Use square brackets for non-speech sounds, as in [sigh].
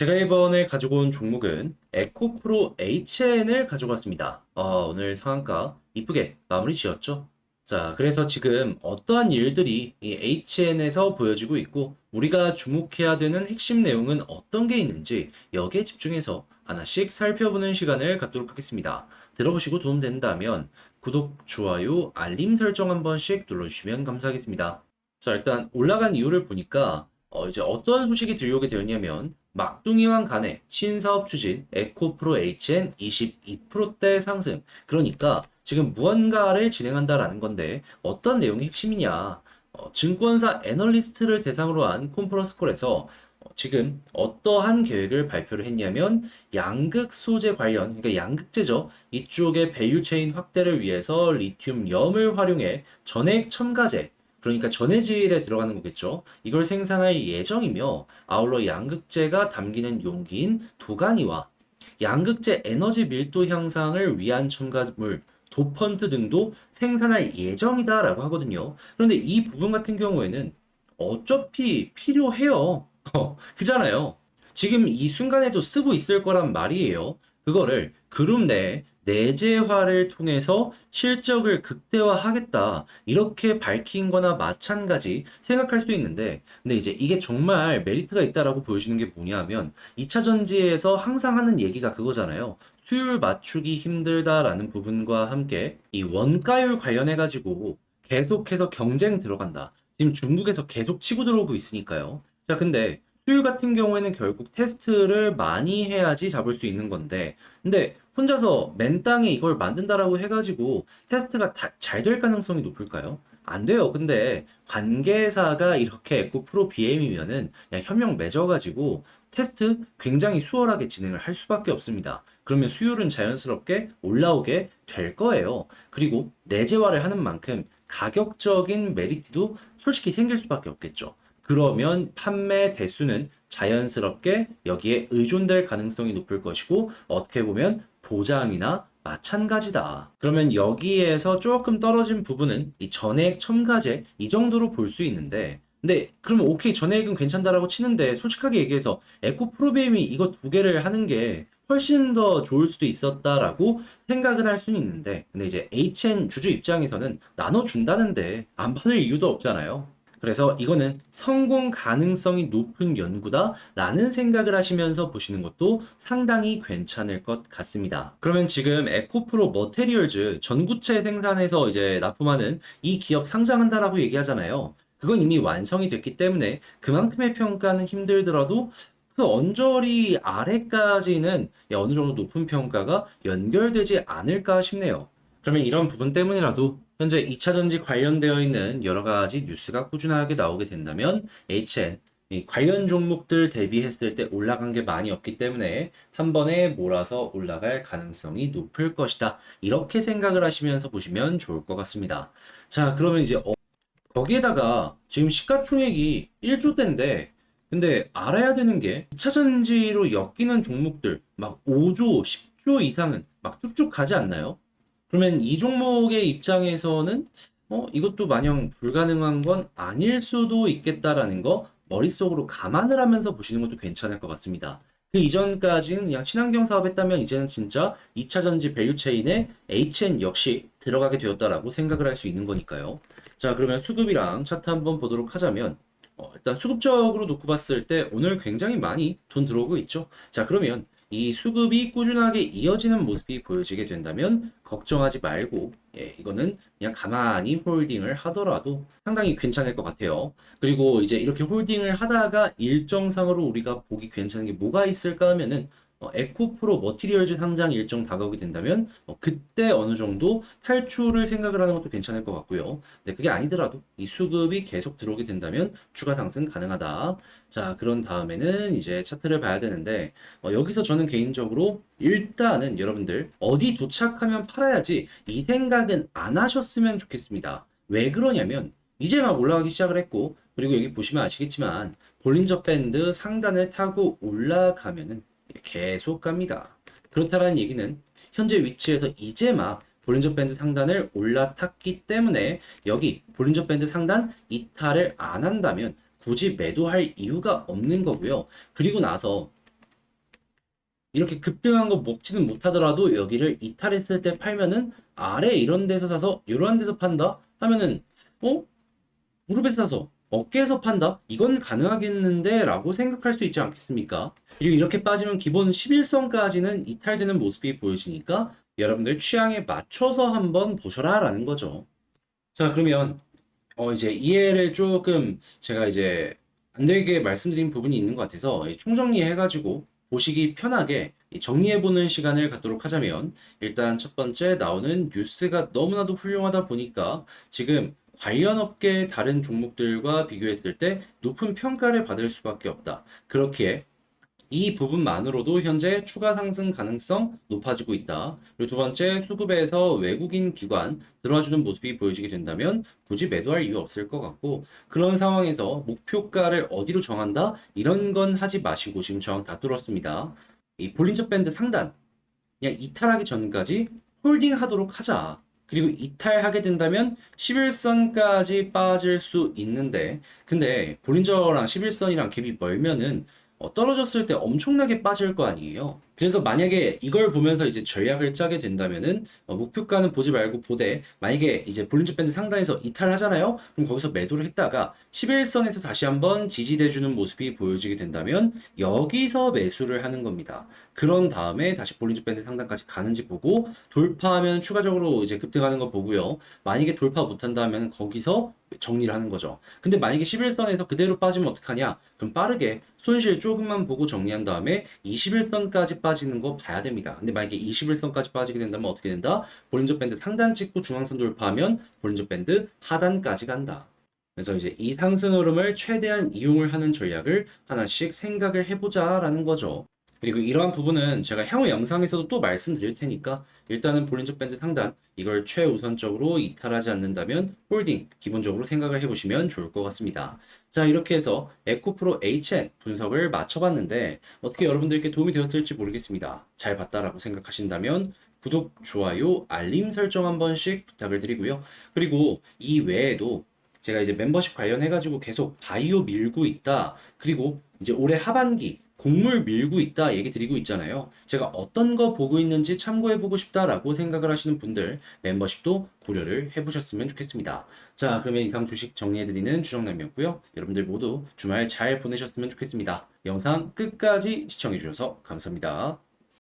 제가 이번에 가지고 온 종목은 에코프로 HN을 가지고 왔습니다. 아, 오늘 상한가 이쁘게 마무리 지었죠? 자, 그래서 지금 어떠한 일들이 이 HN에서 보여지고 있고, 우리가 주목해야 되는 핵심 내용은 어떤 게 있는지 여기에 집중해서 하나씩 살펴보는 시간을 갖도록 하겠습니다. 들어보시고 도움된다면 구독, 좋아요, 알림 설정 한 번씩 눌러주시면 감사하겠습니다. 자, 일단 올라간 이유를 보니까 어, 이제 어떤 소식이 들려오게 되었냐면 막둥이왕 간의 신사업 추진 에코프로 HN 22%대 상승. 그러니까 지금 무언가를 진행한다라는 건데 어떤 내용이 핵심이냐? 어, 증권사 애널리스트를 대상으로 한 콤프로스콜에서 어, 지금 어떠한 계획을 발표를 했냐면 양극 소재 관련, 그러니까 양극재죠. 이쪽의 밸류체인 확대를 위해서 리튬 염을 활용해 전액 첨가제, 그러니까 전해질에 들어가는 거겠죠. 이걸 생산할 예정이며 아울러 양극재가 담기는 용기인 도가니와 양극재 에너지 밀도 향상을 위한 첨가물 도펀트 등도 생산할 예정이다라고 하거든요. 그런데 이 부분 같은 경우에는 어차피 필요해요. [laughs] 어, 그잖아요. 지금 이 순간에도 쓰고 있을 거란 말이에요. 그거를 그룹 내 내재화를 통해서 실적을 극대화하겠다. 이렇게 밝힌 거나 마찬가지 생각할 수 있는데, 근데 이제 이게 정말 메리트가 있다라고 보여주는 게 뭐냐면, 2차 전지에서 항상 하는 얘기가 그거잖아요. 수율 맞추기 힘들다라는 부분과 함께 이 원가율 관련해 가지고 계속해서 경쟁 들어간다. 지금 중국에서 계속 치고 들어오고 있으니까요. 자, 근데 수율 같은 경우에는 결국 테스트를 많이 해야지 잡을 수 있는 건데, 근데 혼자서 맨 땅에 이걸 만든다라고 해가지고 테스트가 잘 될 가능성이 높을까요? 안 돼요. 근데 관계사가 이렇게 에코 프로 BM이면은 그냥 현명 맺어가지고 테스트 굉장히 수월하게 진행을 할 수밖에 없습니다. 그러면 수율은 자연스럽게 올라오게 될 거예요. 그리고 내재화를 하는 만큼 가격적인 메리트도 솔직히 생길 수밖에 없겠죠. 그러면 판매 대수는 자연스럽게 여기에 의존될 가능성이 높을 것이고 어떻게 보면 보장이나 마찬가지다. 그러면 여기에서 조금 떨어진 부분은 이 전액 첨가제 이 정도로 볼 수 있는데 근데 그러면 오케이 전액은 괜찮다라고 치는데 솔직하게 얘기해서 에코 프로비엠이 이거 두 개를 하는 게 훨씬 더 좋을 수도 있었다라고 생각은 할 수는 있는데 근데 이제 HN 주주 입장에서는 나눠준다는데 안 받을 이유도 없잖아요. 그래서 이거는 성공 가능성이 높은 연구다라는 생각을 하시면서 보시는 것도 상당히 괜찮을 것 같습니다. 그러면 지금 에코프로 머테리얼즈 전구체 생산해서 이제 납품하는 이 기업 상장한다라고 얘기하잖아요. 그건 이미 완성이 됐기 때문에 그만큼의 평가는 힘들더라도 그 언저리 아래까지는 어느 정도 높은 평가가 연결되지 않을까 싶네요. 그러면 이런 부분 때문이라도 현재 2차 전지 관련되어 있는 여러 가지 뉴스가 꾸준하게 나오게 된다면 HN 관련 종목들 대비했을 때 올라간 게 많이 없기 때문에 한 번에 몰아서 올라갈 가능성이 높을 것이다. 이렇게 생각을 하시면서 보시면 좋을 것 같습니다. 자, 그러면 이제 어, 거기에다가 지금 시가총액이 1조대인데 근데 알아야 되는 게 2차 전지로 엮이는 종목들 막 5조, 10조 이상은 막 쭉쭉 가지 않나요? 그러면 이 종목의 입장에서는 어, 이것도 마냥 불가능한 건 아닐 수도 있겠다라는 거 머릿속으로 감안을 하면서 보시는 것도 괜찮을 것 같습니다. 그 이전까지는 그냥 친환경 사업 했다면 이제는 진짜 2차 전지 밸류 체인에 HN 역시 들어가게 되었다라고 생각을 할 수 있는 거니까요. 자, 그러면 수급이랑 차트 한번 보도록 하자면 어, 일단 수급적으로 놓고 봤을 때 오늘 굉장히 많이 돈 들어오고 있죠. 자, 그러면 이 수급이 꾸준하게 이어지는 모습이 보여지게 된다면 걱정하지 말고 예, 이거는 그냥 가만히 홀딩을 하더라도 상당히 괜찮을 것 같아요. 그리고 이제 이렇게 홀딩을 하다가 일정상으로 우리가 보기 괜찮은 게 뭐가 있을까 하면은 어, 에코프로 머티리얼즈 상장 일정 다가오게 된다면 어, 그때 어느 정도 탈출을 생각을 하는 것도 괜찮을 것 같고요. 네, 그게 아니더라도 이 수급이 계속 들어오게 된다면 추가 상승 가능하다. 자, 그런 다음에는 이제 차트를 봐야 되는데 어, 여기서 저는 개인적으로 일단은 여러분들 어디 도착하면 팔아야지 이 생각은 안 하셨으면 좋겠습니다. 왜 그러냐면 이제 막 올라가기 시작을 했고 그리고 여기 보시면 아시겠지만 볼린저 밴드 상단을 타고 올라가면은 계속 갑니다. 그렇다는 얘기는 현재 위치에서 이제 막 볼린저 밴드 상단을 올라탔기 때문에 여기 볼린저 밴드 상단 이탈을 안 한다면 굳이 매도할 이유가 없는 거고요. 그리고 나서 이렇게 급등한 거 먹지는 못하더라도 여기를 이탈했을 때 팔면은 아래 이런 데서 사서 이런 데서 판다 하면은 어? 무릎에서 사서 어깨에서 판다? 이건 가능하겠는데 라고 생각할 수 있지 않겠습니까? 그리고 이렇게 빠지면 기본 11선까지는 이탈되는 모습이 보여지니까 여러분들 취향에 맞춰서 한번 보셔라 라는 거죠. 자, 그러면 어 이제 이해를 조금 제가 이제 안 되게 말씀드린 부분이 있는 것 같아서 이 총정리 해가지고 보시기 편하게 이 정리해보는 시간을 갖도록 하자면 일단 첫 번째 나오는 뉴스가 너무나도 훌륭하다 보니까 지금 관련 업계의 다른 종목들과 비교했을 때 높은 평가를 받을 수밖에 없다. 그렇기에 이 부분만으로도 현재 추가 상승 가능성 높아지고 있다. 그리고 두 번째, 수급에서 외국인 기관 들어와주는 모습이 보여지게 된다면 굳이 매도할 이유 없을 것 같고, 그런 상황에서 목표가를 어디로 정한다? 이런 건 하지 마시고 지금 저항 다 뚫었습니다. 이 볼린저 밴드 상단, 그냥 이탈하기 전까지 홀딩 하도록 하자. 그리고 이탈하게 된다면 11선까지 빠질 수 있는데, 근데 볼린저랑 11선이랑 갭이 멀면은 어, 떨어졌을 때 엄청나게 빠질 거 아니에요. 그래서 만약에 이걸 보면서 이제 전략을 짜게 된다면은 어, 목표가는 보지 말고 보되 만약에 이제 볼린저 밴드 상단에서 이탈하잖아요. 그럼 거기서 매도를 했다가 11선에서 다시 한번 지지돼 주는 모습이 보여지게 된다면 여기서 매수를 하는 겁니다. 그런 다음에 다시 볼린저 밴드 상단까지 가는지 보고 돌파하면 추가적으로 이제 급등하는 거 보고요. 만약에 돌파 못 한다면 거기서 정리를 하는 거죠. 근데 만약에 11선에서 그대로 빠지면 어떡하냐? 그럼 빠르게 손실 조금만 보고 정리한 다음에 21선까지 빠지는 거 봐야 됩니다. 근데 만약에 21선까지 빠지게 된다면 어떻게 된다? 볼린저 밴드 상단 찍고 중앙선 돌파하면 볼린저 밴드 하단까지 간다. 그래서 이제 이 상승 흐름을 최대한 이용을 하는 전략을 하나씩 생각을 해보자라는 거죠. 그리고 이러한 부분은 제가 향후 영상에서도 또 말씀드릴 테니까 일단은 볼린저 밴드 상단 이걸 최우선적으로 이탈하지 않는다면 홀딩 기본적으로 생각을 해보시면 좋을 것 같습니다. 자 이렇게 해서 에코프로 HN 분석을 마쳐봤는데 어떻게 여러분들께 도움이 되었을지 모르겠습니다. 잘 봤다라고 생각하신다면 구독, 좋아요, 알림 설정 한 번씩 부탁을 드리고요. 그리고 이 외에도 제가 이제 멤버십 관련해가지고 계속 바이오 밀고 있다. 그리고 이제 올해 하반기 곡물 밀고 있다 얘기 드리고 있잖아요. 제가 어떤 거 보고 있는지 참고해보고 싶다라고 생각을 하시는 분들 멤버십도 고려를 해보셨으면 좋겠습니다. 자, 그러면 이상 주식 정리해드리는 주정남이었고요. 여러분들 모두 주말 잘 보내셨으면 좋겠습니다. 영상 끝까지 시청해주셔서 감사합니다.